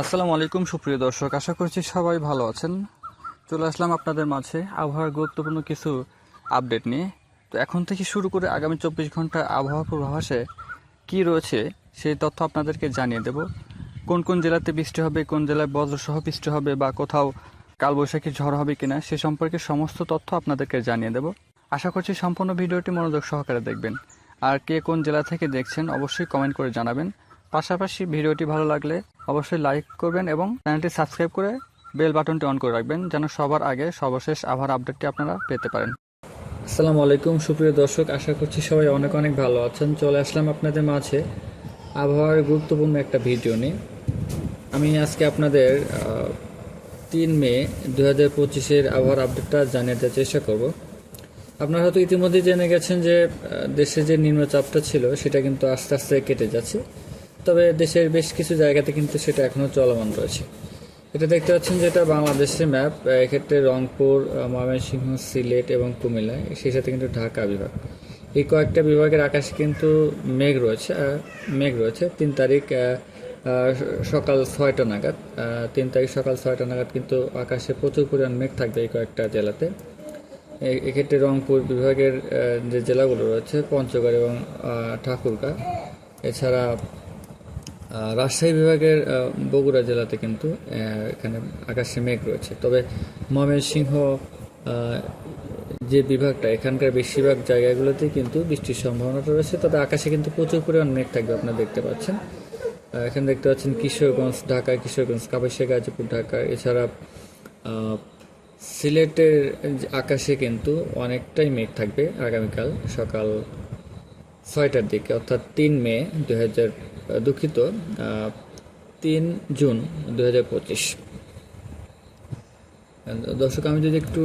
আসসালামু আলাইকুম, সুপ্রিয় দর্শক। আশা করছি সবাই ভালো আছেন। চলে আসলাম আপনাদের মাঝে আবহাওয়ার গুরুত্বপূর্ণ কিছু আপডেট নিয়ে। তো এখন থেকে শুরু করে আগামী চব্বিশ ঘণ্টা আবহাওয়া পূর্বাভাসে কি রয়েছে, সেই তথ্য আপনাদেরকে জানিয়ে দেব। কোন কোন জেলাতে বৃষ্টি হবে, কোন জেলায় বজ্রসহ বৃষ্টি হবে, বা কোথাও কালবৈশাখী ঝড় হবে কিনা, সে সম্পর্কে সমস্ত তথ্য আপনাদেরকে জানিয়ে দেব। আশা করছি সম্পূর্ণ ভিডিওটি মনোযোগ সহকারে দেখবেন। আর কে কোন জেলা থেকে দেখছেন, অবশ্যই কমেন্ট করে জানাবেন। পাশাপাশি ভিডিওটি ভালো লাগলে অবশ্যই লাইক করবেন এবং চ্যানেলটি সাবস্ক্রাইব করে বেল বাটনটি অন করে রাখবেন যেন সবার আগে সর্বশেষ আবহাওয়ার আপডেটটি আপনারা পেতে পারেন। আসসালামু আলাইকুম, সুপ্রিয় দর্শক, আশা করছি সবাই অনেক অনেক ভালো আছেন। চলে আসলাম আপনাদের মাঝে আবহাওয়ার গুরুত্বপূর্ণ একটা ভিডিও নিয়ে। আমি আজকে আপনাদের তিন মে দু হাজার পঁচিশের আবহাওয়ার আপডেটটা জানিয়ে দেওয়ার চেষ্টা করব। আপনারা হয়তো ইতিমধ্যে জেনে গেছেন যে দেশে যে নিম্নচাপটা ছিল, সেটা কিন্তু আস্তে আস্তে কেটে যাচ্ছে। তবে দেশের বেশ কিছু জায়গাতে কিন্তু সেটা এখনও চলমান রয়েছে। এটা দেখতে পাচ্ছেন যেটা বাংলাদেশের ম্যাপ। এক্ষেত্রে রংপুর ময়মনসিংহ, সিলেট এবং কুমিল্লা, সেই সাথে কিন্তু ঢাকা বিভাগ। এই কয়েকটা বিভাগের আকাশে কিন্তু মেঘ রয়েছে মেঘ রয়েছে। তিন তারিখ সকাল ছয়টা নাগাদ তিন তারিখ সকাল ছয়টা নাগাদ কিন্তু আকাশে প্রচুর পরিমাণ মেঘ থাকবে এই কয়েকটা জেলাতে। এক্ষেত্রে রংপুর বিভাগের যে জেলাগুলো রয়েছে, পঞ্চগড় এবং ঠাকুরগাঁ। এছাড়া রাজশাহী বিভাগের বগুড়া জেলাতে কিন্তু এখানে আকাশে মেঘ রয়েছে। তবে ময়মনসিংহ যে বিভাগটা, এখানকার বেশিরভাগ জায়গাগুলোতেই কিন্তু বৃষ্টির সম্ভাবনাটা রয়েছে। তবে আকাশে কিন্তু প্রচুর পরিমাণ মেঘ থাকবে, আপনারা দেখতে পাচ্ছেন। এখানে দেখতে পাচ্ছেন কিশোরগঞ্জ, ঢাকা, কিশোরগঞ্জ, কাপাসিয়া, গাজীপুর, ঢাকা। এছাড়া সিলেটের আকাশে কিন্তু অনেকটাই মেঘ থাকবে আগামীকাল সকাল ছয়টার দিকে, অর্থাৎ তিন মে দু হাজার দুঃখিত তিন জুন দু হাজার পঁচিশ। দর্শক, আমি যদি একটু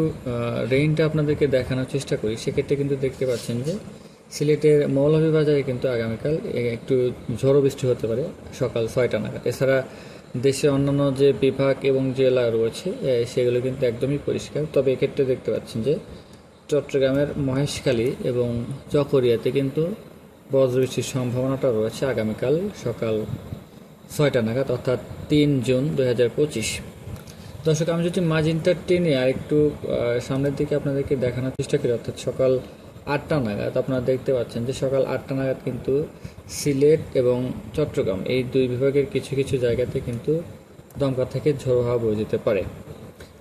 রেইনটা আপনাদেরকে দেখানোর চেষ্টা করি, সেক্ষেত্রে কিন্তু দেখতে পাচ্ছেন যে সিলেটের মৌলভীবাজারে কিন্তু আগামীকাল একটু ঝড়ো বৃষ্টি হতে পারে সকাল ছয়টা নাগাদ। এছাড়া দেশের অন্যান্য যে বিভাগ এবং জেলা রয়েছে সেগুলো কিন্তু একদমই পরিষ্কার। তবে এক্ষেত্রে দেখতে পাচ্ছেন যে চট্টগ্রামের মহেশখালী এবং চকরিয়াতে কিন্তু বজ্রবৃষ্টির সম্ভাবনাটা রয়েছে আগামীকাল সকাল ছয়টা নাগাদ, অর্থাৎ তিন জুন দুই হাজার পঁচিশ। দর্শক, আমি যদি মার্জিনটা টেনে আর একটু সামনের দিকে আপনাদেরকে দেখানোর চেষ্টা করি, অর্থাৎ সকাল আটটা নাগাদ, আপনারা দেখতে পাচ্ছেন যে সকাল আটটা নাগাদ কিন্তু সিলেট এবং চট্টগ্রাম, এই দুই বিভাগের কিছু কিছু জায়গাতে কিন্তু দমকা থেকে ঝোড়ো হাওয়া বয়ে যেতে পারে।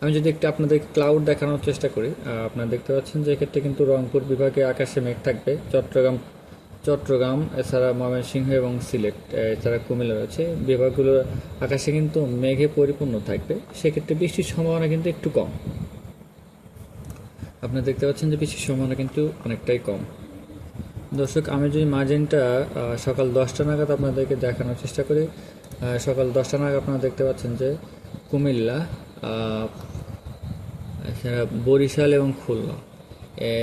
আমি যদি একটু আপনাদের ক্লাউড দেখানোর চেষ্টা করি আপনারা দেখতে পাচ্ছেন যে এক্ষেত্রে কিন্তু রংপুর বিভাগে আকাশে মেঘ থাকবে, চট্টগ্রাম চট্টগ্রাম, এছাড়া ময়মনসিংহ এবং সিলেট এছাড়া কুমিল্লা রয়েছে। বিভাগগুলোর আকাশে কিন্তু মেঘে পরিপূর্ণ থাকবে। সেক্ষেত্রে বৃষ্টির সম্ভাবনা কিন্তু একটু কম। আপনারা দেখতে পাচ্ছেন যে বৃষ্টির সম্ভাবনা কিন্তু অনেকটাই কম। দর্শক, আমি যদি মার্জিনটা সকাল দশটা নাগাদ আপনাদেরকে দেখানোর চেষ্টা করি। সকাল দশটা নাগাদ আপনারা দেখতে পাচ্ছেন যে কুমিল্লা বরিশাল এবং খুলনা।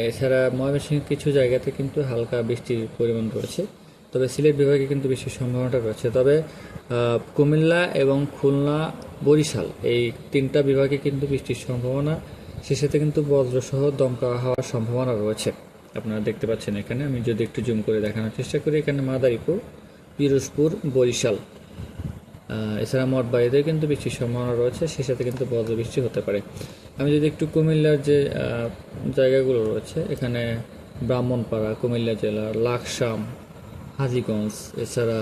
এছাড়া ময়মনসিংহ কিছু জায়গাতে কিন্তু হালকা বৃষ্টির পরিমাণ রয়েছে। তবে সিলেট বিভাগে কিন্তু বৃষ্টির সম্ভাবনাটা রয়েছে। তবে কুমিল্লা এবং খুলনা, বরিশাল এই তিনটা বিভাগে কিন্তু বৃষ্টির সম্ভাবনা সে সাথে কিন্তু বজ্রসহ দমকা হওয়ার সম্ভাবনা রয়েছে। আপনারা দেখতে পাচ্ছেন এখানে, আমি যদি একটু জুম করে দেখানোর চেষ্টা করি, এখানে মাদারীপুর, পিরোজপুর, বরিশাল। এছাড়া মঠবাড়িতে কিন্তু বৃষ্টির সম্ভাবনা রয়েছে সে সাথে কিন্তু বজ্র বৃষ্টি হতে পারে। আমি যদি একটু কুমিল্লার যে জায়গাগুলো রয়েছে, এখানে ব্রাহ্মণপাড়া, কুমিল্লা জেলা লাকসাম, হাজিগঞ্জ, এছাড়া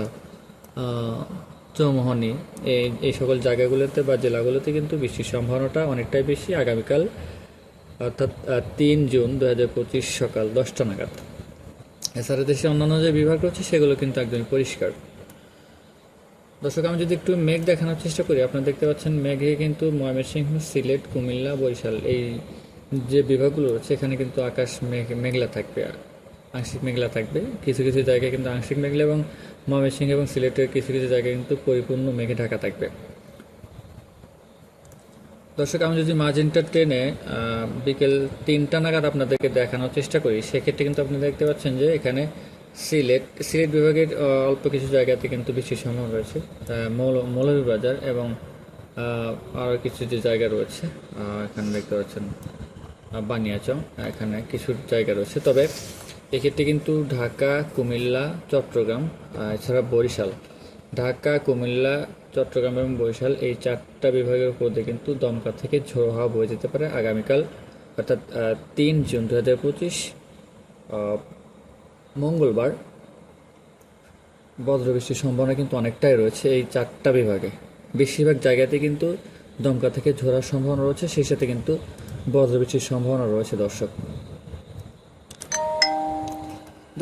চৌমোহনী এই এই সকল জায়গাগুলোতে বা জেলাগুলোতে কিন্তু বৃষ্টির সম্ভাবনাটা অনেকটাই বেশি আগামীকাল, অর্থাৎ তিন জুন দু হাজার পঁচিশ সকাল দশটা নাগাদ। এছাড়া দেশের অন্যান্য যে বিভাগ রয়েছে, সেগুলো কিন্তু একদমই পরিষ্কার। দর্শক, আমি যদি একটু মেঘ দেখানোর চেষ্টা করি, আপনারা দেখতে পাচ্ছেন মেঘে কিন্তু ময়মনসিংহ, সিলেট, কুমিল্লা, বরিশাল এই যে বিভাগগুলো রয়েছে, এখানে কিন্তু আকাশ মেঘ, মেঘলা থাকবে, আংশিক মেঘলা থাকবে। কিছু কিছু জায়গায় কিন্তু আংশিক মেঘলা এবং ময়মনসিংহ এবং সিলেটের কিছু কিছু জায়গায় কিন্তু পরিপূর্ণ মেঘে ঢাকা থাকবে। দর্শক, আমি যদি মার্জিনটা ট্রেনে বিকেল তিনটা নাগাদ আপনাদেরকে দেখানোর চেষ্টা করি, সেক্ষেত্রে কিন্তু আপনি দেখতে পাচ্ছেন যে এখানে সিলেট সিলেট বিভাগের অল্প কিছু জায়গাতে কিন্তু বৃষ্টির সম্ভাবনা রয়েছে। মৌলভীবাজার এবং আরও কিছু যে জায়গা রয়েছে এখানে দেখতে পাচ্ছেন বানিয়াচং, এখানে কিছু জায়গা রয়েছে। তবে এক্ষেত্রে কিন্তু ঢাকা, কুমিল্লা, চট্টগ্রাম এছাড়া বরিশাল। ঢাকা, কুমিল্লা, চট্টগ্রাম এবং বরিশাল এই চারটা বিভাগের উপর দিয়ে কিন্তু দমকা থেকে ঝোড়ো হাওয়া বয়ে যেতে পারে আগামীকাল, অর্থাৎ তিন জুন দু হাজার পঁচিশ মঙ্গলবার বজ্রবৃষ্টির সম্ভাবনা কিন্তু অনেকটাই রয়েছে এই চারটা বিভাগে। বেশিরভাগ জায়গাতে কিন্তু দমকা থেকে ঝোড়ার সম্ভাবনা রয়েছে, সেই সাথে কিন্তু বজ্রবৃষ্টির সম্ভাবনা রয়েছে, দর্শক।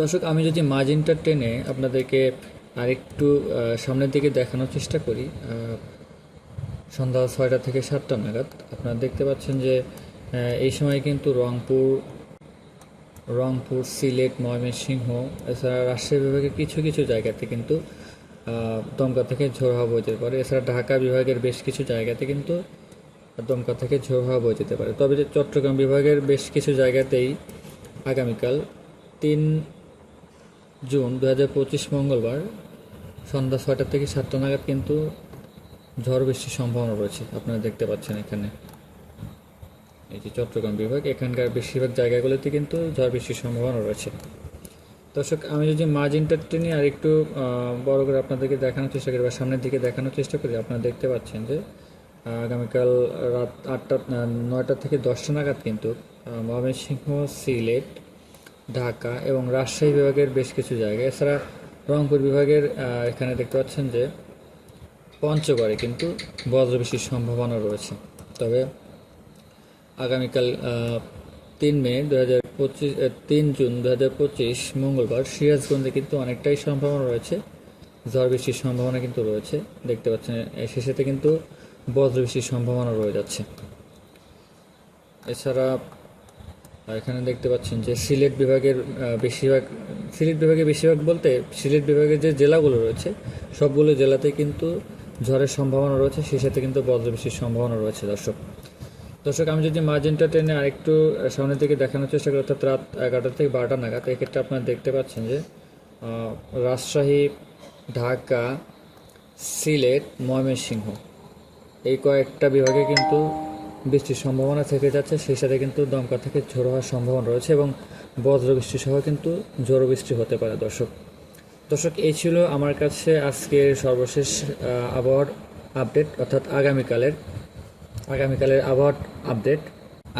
দর্শক, আমি যদি মার্জিনটা টেনে আপনাদেরকে আরেকটু সামনের দিকে দেখানোর চেষ্টা করি সন্ধ্যা ছয়টা থেকে সাতটা নাগাদ। আপনারা দেখতে পাচ্ছেন যে এই সময় কিন্তু রংপুর রংপুর, সিলেট, ময়মনসিংহ, এছাড়া রাজশাহী বিভাগের কিছু কিছু জায়গাতে কিন্তু দমকা থেকে ঝোড়ো হাওয়া বইতে পারে। এছাড়া ঢাকা বিভাগের বেশ কিছু জায়গাতে কিন্তু দমকা থেকে ঝোড়ো হাওয়া বয়ে যেতে পারে। তবে চট্টগ্রাম বিভাগের বেশ কিছু জায়গাতেই আগামীকাল তিন জুন দু হাজার পঁচিশ মঙ্গলবার সন্ধ্যা ছয়টা থেকে সাতটা নাগাদ কিন্তু ঝড় বৃষ্টির সম্ভাবনা রয়েছে। আপনারা দেখতে পাচ্ছেন এখানে। এই যে চট্টগ্রাম বিভাগ, এখানকার বেশিরভাগ জায়গাগুলোতে কিন্তু ঝড় বৃষ্টির সম্ভাবনা রয়েছে। দর্শক, আমি যদি মার্জিনটা টেনে আর একটু বড় করে আপনাদেরকে দেখানোর চেষ্টা করি বা সামনের দিকে দেখানোর চেষ্টা করি, আপনারা দেখতে পাচ্ছেন যে, আগামীকাল রাত আটটা নয়টা থেকে দশটা নাগাদ কিন্তু ময়মনসিংহ, সিলেট, ঢাকা এবং রাজশাহী বিভাগের বেশ কিছু জায়গা। এছাড়া রংপুর বিভাগের এখানে দেখতে পাচ্ছেন যে, পঞ্চগড়ে কিন্তু বজ্রবৃষ্টির সম্ভাবনা রয়েছে। তবে আগামীকাল তিন মে দু হাজার পঁচিশ তিন জুন দু হাজার পঁচিশ, মঙ্গলবার সিরাজগঞ্জে কিন্তু অনেকটাই সম্ভাবনা রয়েছে। ঝড় বৃষ্টির সম্ভাবনা কিন্তু রয়েছে। দেখতে পাচ্ছেন সাথে কিন্তু বজ্রবৃষ্টির সম্ভাবনা রয়ে যাচ্ছে। এছাড়া এখানে দেখতে পাচ্ছেন যে সিলেট বিভাগের বেশিরভাগ, সিলেট বিভাগে বেশিরভাগ বলতে সিলেট বিভাগের যে জেলাগুলো রয়েছে, সবগুলো জেলাতে কিন্তু ঝড়ের সম্ভাবনা রয়েছে। সেই সাথে কিন্তু বজ্রবৃষ্টির সম্ভাবনা রয়েছে, দর্শক। দর্শক, আমি যদি মার্জিনটা টেনে আরেকটু সামনের দিকে দেখানোর চেষ্টা করি, অর্থাৎ রাত এগারোটা থেকে বারোটা নাগাদ, এক্ষেত্রে আপনারা দেখতে পাচ্ছেন যে রাজশাহী, ঢাকা, সিলেট, ময়মনসিংহ, এই কয়েকটা বিভাগে কিন্তু বৃষ্টির সম্ভাবনা থেকে যাচ্ছে, সেই সাথে কিন্তু দমকা থেকে ঝোড়ো হওয়ার সম্ভাবনা রয়েছে এবং বজ্র বৃষ্টি সহ কিন্তু ঝোড়ো বৃষ্টি হতে পারে, দর্শক। দর্শক, এই ছিল আমার কাছে আজকের সর্বশেষ আবহাওয়ার আপডেট অর্থাৎ আগামীকালের আগামীকালের আবহাওয়ার আপডেট।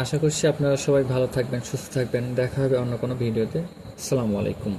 আশা করছি আপনারা সবাই ভালো থাকবেন, সুস্থ থাকবেন। দেখা হবে অন্য কোনো ভিডিওতে। আসসালামু আলাইকুম।